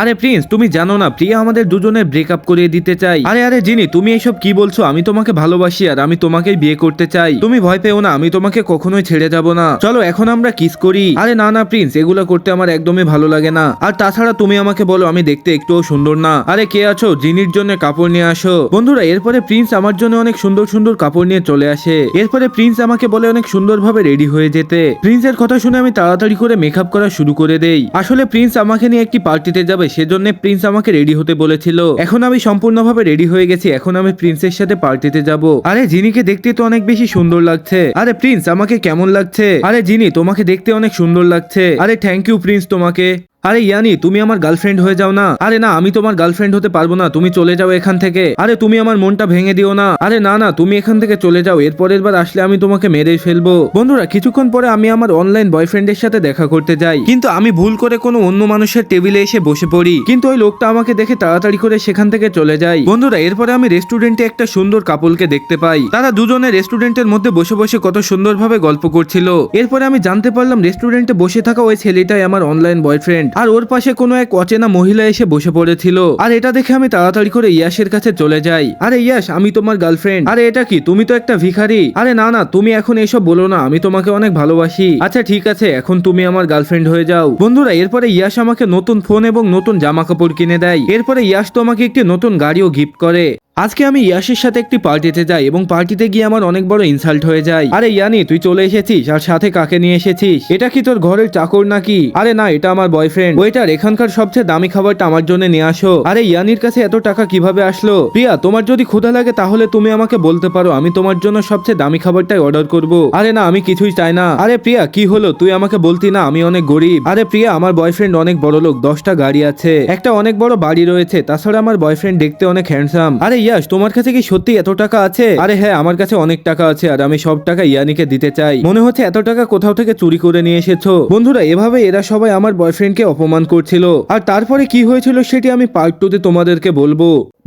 আরে প্রিন্স, তুমি জানো না, প্রিয়া আমাদের দুজনের ব্রেকআপ করিয়ে দিতে চাই। আরে আরে, জিনি, তুমি এসব কি বলছো? আমি তোমাকে ভালোবাসি আর আমি তোমাকেই বিয়ে করতে চাই। তুমি ভয় পেও না, আমি তোমাকে কখনোই ছেড়ে যাব না। চলো, এখন আমরা কিস করি। আরে, না না, প্রিন্স, এগুলো করতে আমার একদমই ভালো লাগে না। আর তাছাড়া তুমি আমাকে বলো, আমি দেখতে একটুও সুন্দর না। আরে, কে আছো? জিনির জন্য কাপড় নিয়ে আসো। বন্ধুরা, এরপরে প্রিন্স আমার জন্য অনেক সুন্দর সুন্দর কাপড় নিয়ে চলে আসে। এরপরে প্রিন্স আমাকে বলে অনেক সুন্দরভাবে রেডি হয়ে যেতে। প্রিন্সের কথা শুনে আমি তাড়াতাড়ি করে মেকআপ করা শুরু করে দেই। আসলে প্রিন্স আমাকে নিয়ে একটি পার্টিতে যাবে সেজন্য প্রিন্স আমাকে রেডি হতে বলেছিল। এখন আমি সম্পূর্ণভাবে রেডি হয়ে গেছি, এখন আমি প্রিন্সের সাথে পার্টিতে যাব। আরে, জিনিকে দেখতে তো অনেক বেশি সুন্দর লাগছে। আরে, প্রিন্স, আমাকে কেমন লাগছে? আরে, জিনি, তোমাকে দেখতে অনেক সুন্দর লাগছে। আরে থ্যাংক ইউ প্রিন্স, তোমাকে। আরে ইয়ানি, তুমি আমার গার্লফ্রেন্ড হয়ে যাও না। আরে না, আমি তোমার গার্লফ্রেন্ড হতে পারব না, তুমি চলে যাও এখান থেকে। আরে তুমি আমার মনটা ভেঙে দিও না। আরে না না, তুমি এখান থেকে চলে যাও, এরপরের বার আসলে আমি তোমাকে মেরে ফেলব। বন্ধুরা, কিছুক্ষণ পরে আমি আমার অনলাইন বয়ফ্রেন্ডের সাথে দেখা করতে যাই। কিন্তু আমি ভুল করে কোনো অন্য মানুষের টেবিলে এসে বসে পড়ি। কিন্তু ওই লোকটা আমাকে দেখে তাড়াতাড়ি করে সেখান থেকে চলে যায়। বন্ধুরা, এরপরে আমি রেস্টুরেন্টে একটা সুন্দর কাপলকে দেখতে পাই। তারা দুজনে রেস্টুরেন্টের মধ্যে বসে বসে কত সুন্দরভাবে গল্প করছিল। এরপরে আমি জানতে পারলাম রেস্টুরেন্টে বসে থাকা ওই ছেলেটাই আমার অনলাইন বয়ফ্রেন্ড আর ওর পাশে কোনো এক অচেনা মহিলা এসে বসে পড়েছিল। আর এটা দেখে আমি তাড়াতাড়ি করে ইয়াসের কাছে চলে যাই। আরে ইয়াস, আমি তোমার গার্লফ্রেন্ড আরে এটা কি? তুমি তো একটা ভিখারি। আরে না না, তুমি এখন এসব বলো না। আমি তোমাকে অনেক ভালোবাসি। আচ্ছা ঠিক আছে, এখন তুমি আমার গার্লফ্রেন্ড হয়ে যাও। বন্ধুরা, এরপরে ইয়াস আমাকে নতুন ফোন এবং নতুন জামা কাপড় কিনে দেয়। এরপরে ইয়াস তো আমাকে একটি নতুন গাড়িও গিফট করে। আজকে আমি ইয়াসের সাথে একটি পার্টিতে যাই এবং পার্টিতে গিয়ে আমার অনেক বড় ইনসাল্ট হয়ে যায়। আরে ইয়ানি, তুই চলে এসেছিস আর সাথে কাকে নিয়ে এসেছিস? এটা কি তোর ঘরের চাকর নাকি? আরে না, এটা আমার বয়ফ্রেন্ড ওইটার এখানকার সবচেয়ে দামি খাবারটা আমার জন্য নিয়ে আসো। আরে ইয়ানির কাছে এত টাকা কীভাবে আসলো? প্রিয়া, তোমার যদি ক্ষুধা লাগে তাহলে তুমি আমাকে বলতে পারো, আমি তোমার জন্য সবচেয়ে দামি খাবারটাই অর্ডার করব। আরে না, আমি কিছুই চাই না। আরে প্রিয়া, কি হলো? তুই আমাকে বলতি না, আমি অনেক গরিব। আরে প্রিয়া, আমার বয়ফ্রেন্ড অনেক বড় লোক দশটা গাড়ি আছে। একটা অনেক বড় বাড়ি রয়েছে, তাছাড়া আমার বয়ফ্রেন্ড দেখতে অনেক হ্যান্ডসাম আরে ইয়াস তোমার কাছে কি সত্যি এত টাকা আছে? আরে হ্যাঁ আমার কাছে অনেক টাকা আছে আর আমি সব টাকা ইয়ানিকে দিতে চাই। মনে হচ্ছে এত টাকা কোথাও থেকে চুরি করে নিয়ে এসেছ। বন্ধুরা, এভাবে এরা সবাই আমার বয়ফ্রেন্ডকে অপমান করছিল। আর তারপরে কি হয়েছিল সেটি আমি পার্ট টুতে তোমাদেরকে বলব।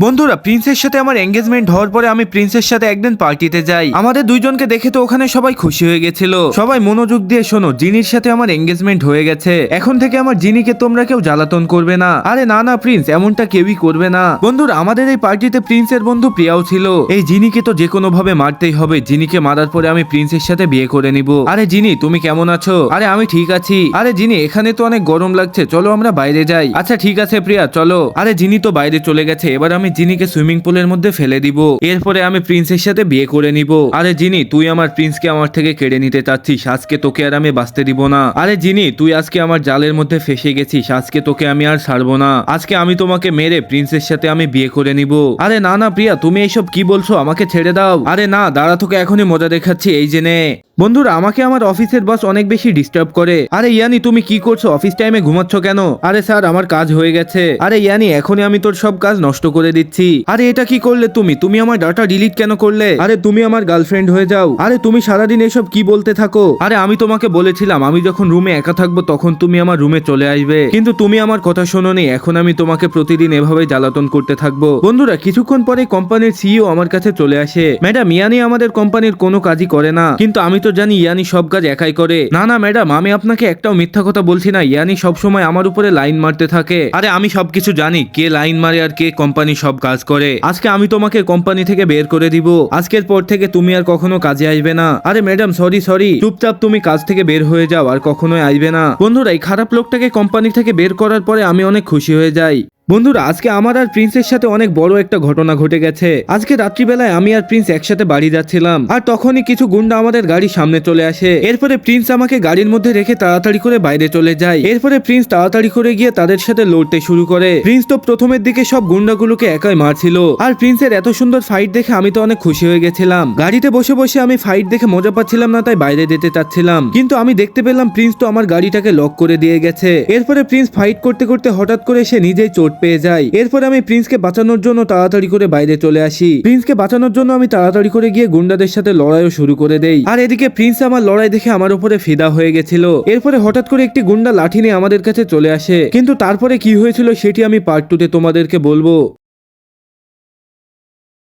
বন্ধুরা প্রিন্সের সাথে আমার এঙ্গেজমেন্ট হওয়ার পরে আমি প্রিন্সের সাথে একদিন পার্টিতে যাই। আমাদের দুইজনকে দেখে তো ওখানে সবাই খুশি হয়ে গেছিল। সবাই মনোযোগ দিয়ে শোনো, জিনির সাথে আমার এঙ্গেজমেন্ট হয়ে গেছে। এখন থেকে আমার জিনিকে তোমরা কেউ জ্বালাতন করবে না। আরে না না প্রিন্স এমনটা কেউই করবে না। বন্ধুরা, আমাদের এই পার্টিতে প্রিন্সের বন্ধু প্রিয়াও ছিল। এই জিনিকে তো যে কোনো ভাবে মারতেই হবে। জিনিকে মারার পরে আমি প্রিন্সের সাথে বিয়ে করে নিব। আরে জিনি, তুমি কেমন আছো? আরে আমি ঠিক আছি। আরে জিনি, এখানে তো অনেক গরম লাগছে। চলো আমরা বাইরে যাই। আচ্ছা ঠিক আছে প্রিয়া, চলো। আরে জিনি তো বাইরে চলে গেছে। এবার আমি জিনিকে সুইমিং পুলের মধ্যে ফেলে দিব। এরপরে আমি প্রিন্সের সাথে বিয়ে করে নিব। আরে জিনি, তুই আমার প্রিন্সকে আমার থেকে কেড়ে নিতে চাচ্ছিস। আজকে তোকে আর আমি বাঁচতে দিব না। আরে জিনি, তুই আজকে আমার জালের মধ্যে ফেসে গেছিস। আজকে তোকে আমি আর ছাড়বো না। আজকে আমি তোমাকে মেরে প্রিন্সের সাথে আমি বিয়ে করে নিব। আরে না না প্রিয়া, তুমি এইসব কি বলছো? আমাকে ছেড়ে দাও। আরে না, দাঁড়া, তোকে এখনই মজা দেখাচ্ছি, এই জেনে। বন্ধুরা, আমাকে আমার অফিসের বস অনেক বেশি ডিস্টার্ব করে। আরে ইয়ানি, তুমি কি করছ? অফিস টাইমে ঘুমাচ্ছ কেন? আরে স্যার, আমার কাজ হয়ে গেছে। আরে ইয়ানি, এখনই আমি তোর সব কাজ নষ্ট করে দিচ্ছি। আরে এটা কি করলে তুমি? তুমি আমার ডাটা ডিলিট কেন করলে? আরে তুমি আমার গার্লফ্রেন্ড হয়ে যাও। আরে তুমি সারাদিন এসব কি বলতে থাকো? আরে আমি তোমাকে বলেছিলাম আমি যখন রুমে একা থাকব তখন তুমি আমার রুমে চলে আসবে। কিন্তু তুমি আমার কথা শোনোনি এখন আমি তোমাকে প্রতিদিন এভাবে জ্বালাতন করতে থাকব। বন্ধুরা কিছুক্ষণ পরে কোম্পানির সিইও আমার কাছে চলে আসে। ম্যাডাম ইয়ানি আমাদের কোম্পানির কোনো কাজই করে না। কিন্তু আমি তো জানি ইয়ানি সব কাজ একাই করে। না না ম্যাডাম আমি আপনাকে একটাও মিথ্যা কথা বলছি না। ইয়ানি সব সময় আমার উপরে লাইন মারতে থাকে। আরে আমি সবকিছু জানি কে লাইন মারে আর কে কোম্পানি সব কাজ করে। আজকে আমি তোমাকে কোম্পানি থেকে বের করে দিব। আজকের পর থেকে তুমি আর কখনো কাজে আসবে না। আরে ম্যাডাম সরি সরি চুপচাপ তুমি কাজ থেকে বের হয়ে যাও, আর কখনোই আসবে না। বন্ধুরা, এই খারাপ লোকটাকে কোম্পানি থেকে বের করার পরে আমি অনেক খুশি হয়ে যাই। বন্ধুরা, আজকে আমার আর প্রিন্সের সাথে অনেক বড় একটা ঘটনা ঘটে গেছে। আজকে রাত্রিবেলায় আমি আর প্রিন্স একসাথে বাড়ি যাচ্ছিলাম। আর তখনই কিছু গুন্ডা আমাদের গাড়ির সামনে চলে আসে। এরপরে প্রিন্স আমাকে গাড়ির মধ্যে রেখে তাড়াতাড়ি করে বাইরে চলে যায়। এরপরে প্রিন্স তাড়াতাড়ি করে গিয়ে তাদের সাথে লড়তে শুরু করে। প্রিন্স তো প্রথমের দিকে সব গুন্ডাগুলোকে একাই মারছিল। আর প্রিন্সের এত সুন্দর ফাইট দেখে আমি তো অনেক খুশি হয়ে গেছিলাম। গাড়িতে বসে বসে আমি ফাইট দেখে মজা পাচ্ছিলাম না, তাই বাইরে যেতে চাচ্ছিলাম। কিন্তু আমি দেখতে পেলাম প্রিন্স তো আমার গাড়িটাকে লক করে দিয়ে গেছে। এরপরে প্রিন্স ফাইট করতে করতে হঠাৎ করে সে নিজেই চোট পেয়ে যাই। এরপর আমি প্রিন্সকে বাঁচানোর জন্য তাড়াতাড়ি করে বাইরে চলে আসি। প্রিন্সকে বাঁচানোর জন্য আমি তাড়াতাড়ি করে গিয়ে গুন্ডাদের সাথে লড়াইও শুরু করে দেই। আর এদিকে প্রিন্স আমার লড়াই দেখে আমার উপরে ফিদা হয়ে গেছিল। এরপরে হঠাৎ করে একটি গুন্ডা লাঠি নিয়ে আমাদের কাছে চলে আসে। কিন্তু তারপরে কি হয়েছিল সেটি আমি পার্ট টুতে তোমাদেরকে বলব।